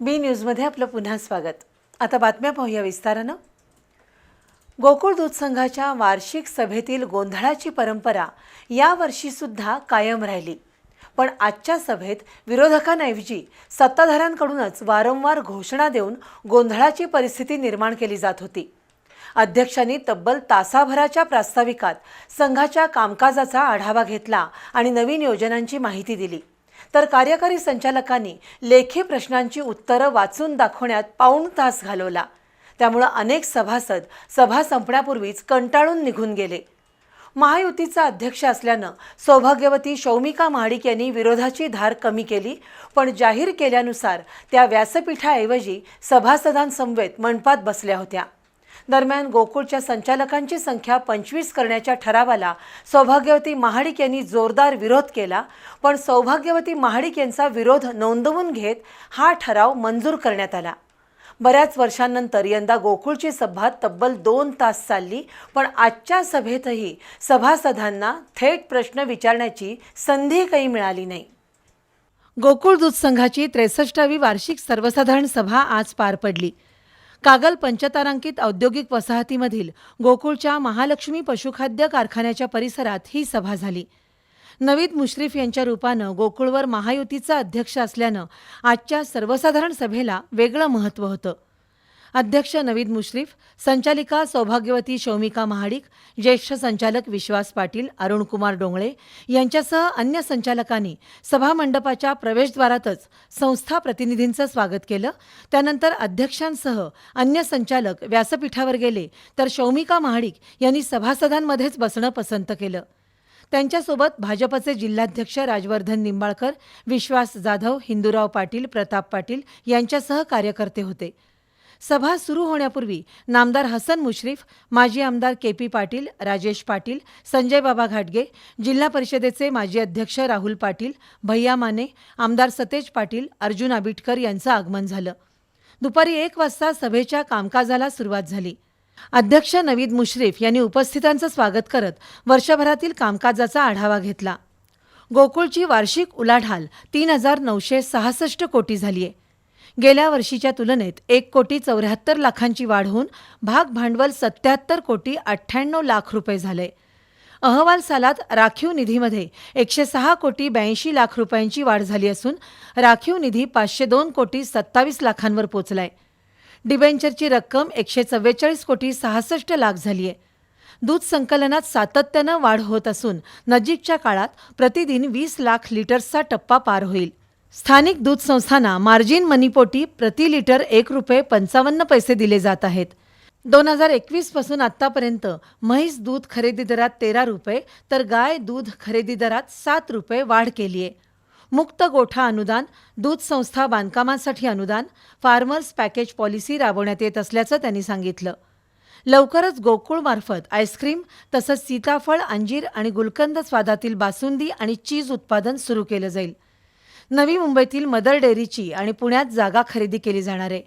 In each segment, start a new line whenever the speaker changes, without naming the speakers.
बी न्यूजमध्ये आपलं पुन्हा स्वागत. आता बातम्या पाहूया विस्तारानं. गोकुळ दूध संघाच्या वार्षिक सभेतील गोंधळाची परंपरा यावर्षीसुद्धा कायम राहिली. पण आजच्या सभेत विरोधकांऐवजी सत्ताधाऱ्यांकडूनच वारंवार घोषणा देऊन गोंधळाची परिस्थिती निर्माण केली जात होती. अध्यक्षांनी तब्बल तासाभराच्या प्रास्ताविकात संघाच्या कामकाजाचा आढावा घेतला आणि नवीन योजनांची माहिती दिली. तर कार्यकारी संचालकांनी लेखी प्रश्नांची उत्तरं वाचून दाखवण्यात पाऊण तास घालवला. त्यामुळं अनेक सभासद सभा संपण्यापूर्वीच कंटाळून निघून गेले. महायुतीचा अध्यक्ष असल्यानं सौभाग्यवती शौमिका महाडिक यांनी विरोधाची धार कमी केली पण जाहीर केल्यानुसार त्या व्यासपीठाऐवजी सभासदांसमवेत मंडपात बसल्या होत्या. दरम्यान गोकुळच्या संचालकांची संख्या पंचवीस करण्याच्या ठरावाला सौभाग्यवती महाडिक यांनी जोरदार विरोध केला पण सौभाग्यवती महाडिक यांचा विरोध नोंदवून घेत हा ठराव मंजूर करण्यात आला. बऱ्याच वर्षांनंतर यंदा गोकुळची सभा तब्बल दोन तास चालली पण आजच्या सभेतही सभासदांना थेट प्रश्न विचारण्याची संधी काही मिळाली नाही. गोकुळ दूध संघाची त्रेसष्टावी वार्षिक सर्वसाधारण सभा आज पार पडली. कागल पंचतारांकित औद्योगिक वसाहतीमधील गोकुळच्या महालक्ष्मी पशुखाद्य कारखान्याच्या परिसरात ही सभा झाली. नवीद मुश्रीफ यांच्या रूपानं गोकुळवर महायुतीचा अध्यक्ष असल्यानं आजच्या सर्वसाधारण सभेला वेगळं महत्त्व होतं. अध्यक्ष नवीद मुश्रीफ संचालिका सौभाग्यवती शौमिका महाडिक ज्येष्ठ संचालक विश्वास पाटील अरुणकुमार डोंगळे यांच्यासह अन्य संचालकांनी सभामंडपाच्या प्रवेशद्वारातच संस्था प्रतिनिधींचं स्वागत केलं. त्यानंतर अध्यक्षांसह अन्य संचालक व्यासपीठावर गेले तर शौमिका महाडिक यांनी सभासदांमध्येच बसणं पसंत केलं. त्यांच्यासोबत भाजपचे जिल्हाध्यक्ष राजवर्धन निंबाळकर विश्वास जाधव हिंदूराव पाटील प्रताप पाटील यांच्यासह कार्यकर्ते होते. सभा सुरू होण्यापूर्वी नामदार हसन मुश्रीफ माजी आमदार के पी पाटील राजेश पाटील संजय बाबा घाटगे जिल्हा परिषदेचे माजी अध्यक्ष राहुल पाटील भैया माने आमदार सतेज पाटील अर्जुन आबिटकर यांचं आगमन झालं. दुपारी एक वाजता सभेच्या कामकाजाला सुरुवात झाली. अध्यक्ष नवीद मुश्रीफ यांनी उपस्थितांचं स्वागत करत वर्षभरातील कामकाजाचा आढावा घेतला. गोकुळची वार्षिक उलाढाल तीन हजार नऊशे सहासष्ट कोटी झाली आहे गेल्या वर्षीच्या तुलनेत एक कोटी चौऱ्याहत्तर लाखांची वाढ होऊन भाग भांडवल सत्याहत्तर कोटी अठ्ठ्याण्णव लाख रुपये झाले. अहवाल सालात राखीव निधीमध्ये एकशे सहा कोटी ब्याऐंशी लाख रुपयांची वाढ झाली असून राखीव निधी पाचशे दोन कोटी सत्तावीस लाखांवर पोचलाय. डिबेंचरची रक्कम एकशे चव्वेचाळीस कोटी सहासष्ट लाख झाली आहे दूध संकलनात सातत्यानं वाढ होत असून नजीकच्या काळात प्रतिदिन वीस लाख लिटर्सचा टप्पा पार होईल. स्थानिक दूध संस्थांना मार्जिन मनीपोटी प्रति लिटर एक रुपये पंचावन्न पैसे दिले जात आहेत. दोन हजार एकवीसपासून आत्तापर्यंत म्हैस दूध खरेदी दरात तेरा रुपये तर गाय दूध खरेदी दरात सात रुपये वाढ केली आहे. मुक्त गोठा अनुदान दूध संस्था बांधकामांसाठी अनुदान फार्मर्स पॅकेज पॉलिसी राबवण्यात येत असल्याचं त्यांनी सांगितलं. लवकरच गोकुळमार्फत आईस्क्रीम तसंच सीताफळ अंजीर आणि गुलकंद स्वादातील बासुंदी आणि चीज उत्पादन सुरू केलं जाईल. नवी मुंबईतील मदर डेअरीची आणि पुण्यात जागा खरेदी केली जाणार आहे.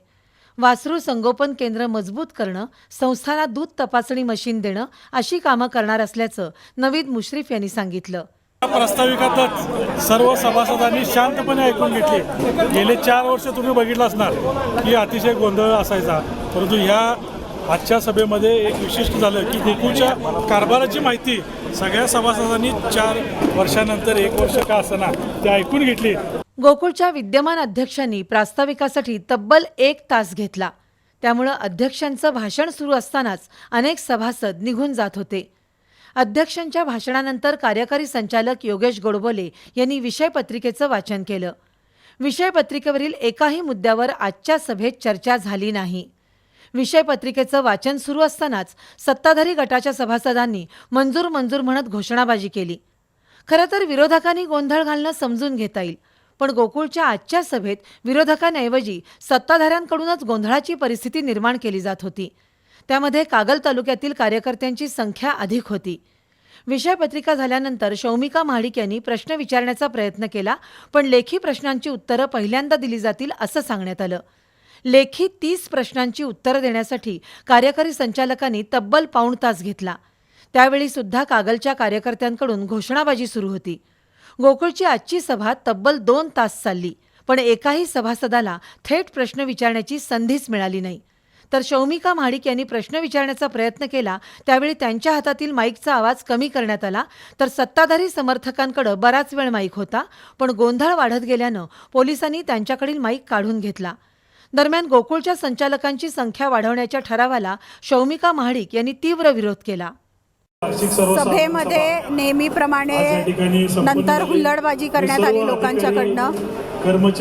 वासरू संगोपन केंद्र मजबूत करणं संस्थांना दूध तपासणी मशीन देणं अशी कामं करणार असल्याचं नवीद मुश्रीफ यांनी सांगितलं.
या प्रस्ताविकातच सर्व सभासदांनी शांतपणे ऐकून घेतले. गेले चार वर्ष तुम्ही बघितलं असणार की अतिशय गोंधळ असायचा. परंतु ह्या आजच्या सभेमध्ये एक विशिष्ट झालं की गोकुळच्या कारभाराची माहिती सगळ्या सभासदांनी चार वर्षानंतर एक वर्ष का असताना ते ऐकून घेतली.
गोकुळच्या विद्यमान अध्यक्षांनी प्रास्ताविकासाठी तब्बल एक तास घेतला. त्यामुळं अध्यक्षांचं भाषण सुरू असतानाच अनेक सभासद निघून जात होते. अध्यक्षांच्या भाषणानंतर कार्यकारी संचालक योगेश गोडबोले यांनी विषयपत्रिकेचं वाचन केलं. विषयपत्रिकेवरील एकाही मुद्द्यावर आजच्या सभेत चर्चा झाली नाही. विषयपत्रिकेचं वाचन सुरू असतानाच सत्ताधारी गटाच्या सभासदांनी मंजूर मंजूर म्हणत घोषणाबाजी केली. खरं तर विरोधकांनी गोंधळ घालणं समजून घेता येईल पण गोकुळच्या आजच्या सभेत विरोधकांऐवजी सत्ताधाऱ्यांकडूनच गोंधळाची परिस्थिती निर्माण केली जात होती. त्यामध्ये कागल तालुक्यातील कार्यकर्त्यांची संख्या अधिक होती. विषयपत्रिका झाल्यानंतर शौमिका महाडिक यांनी प्रश्न विचारण्याचा प्रयत्न केला पण लेखी प्रश्नांची उत्तरं पहिल्यांदा दिली जातील असं सांगण्यात आलं. लेखी तीस प्रश्नांची उत्तरं देण्यासाठी कार्यकारी संचालकांनी तब्बल पाऊण तास घेतला. त्यावेळी सुद्धा कागलच्या कार्यकर्त्यांकडून घोषणाबाजी सुरू होती. गोकुळची आजची सभा तब्बल दोन तास चालली पण एकाही सभासदाला थेट प्रश्न विचारण्याची संधीच मिळाली नाही. तर शौमिका महाडिक यांनी प्रश्न विचारण्याचा प्रयत्न केला त्यावेळी त्यांच्या हातातील माईकचा आवाज कमी करण्यात आला. तर सत्ताधारी समर्थकांकडे बराच वेळ माईक होता पण गोंधळ वाढत गेल्यानं पोलिसांनी त्यांच्याकडील माईक काढून घेतला. दरम्यान गोकुळच्या संचालकांची संख्या वाढवण्याच्या ठरावाला शौमिका महाडिक यांनी तीव्र विरोध केला
सभेमध्ये
सभा
नेहमीप्रमाणे नंतर. हुल्लडबाजी करण्यात आली लोकांच्याकडनं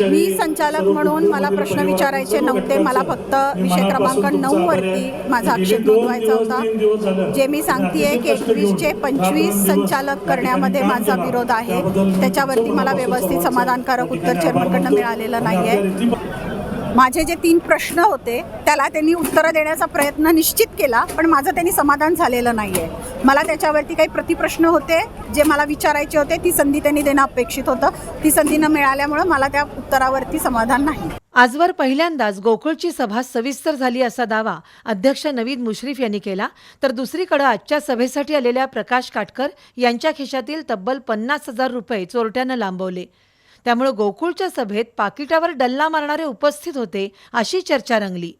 मी संचालक म्हणून मला प्रश्न विचारायचे नव्हते मला फक्त विषय क्रमांक नऊ वरती. माझा आक्षेप नोंदवायचा होता. जे मी सांगतेय की एकवीसचे पंचवीस संचालक करण्यामध्ये माझा. विरोध आहे त्याच्यावरती मला व्यवस्थित समाधानकारक. उत्तर चेअरमनकडनं मिळालेलं नाही
आहे
माझे जे तीन प्रश्न होते त्याला त्यांनी उत्तरं देण्याचा प्रयत्न निश्चित केला पण माझं त्यांनी समाधान झालेलं नाही आहे मला त्याच्यावरती काही प्रतिप्रश्न होते जे मला विचारायचे होते ती संधी त्यांनी देणं अपेक्षित होतं. ती संधी न मिळाल्यामुळं मला त्या उत्तरावरती समाधान नाही.
आजवर पहिल्यांदाच गोकुळची सभा सविस्तर झाली असा दावा अध्यक्ष नवीद मुश्रीफ यांनी केला. तर दुसरीकडे आजच्या सभेसाठी आलेल्या प्रकाश काटकर यांच्या खिशातील तब्बल पन्नास हजार रुपये चोरट्यानं लांबवले. त्यामुळे गोकुळच्या सभेत पाकिटावर डल्ला मारणारे उपस्थित होते अशी चर्चा रंगली.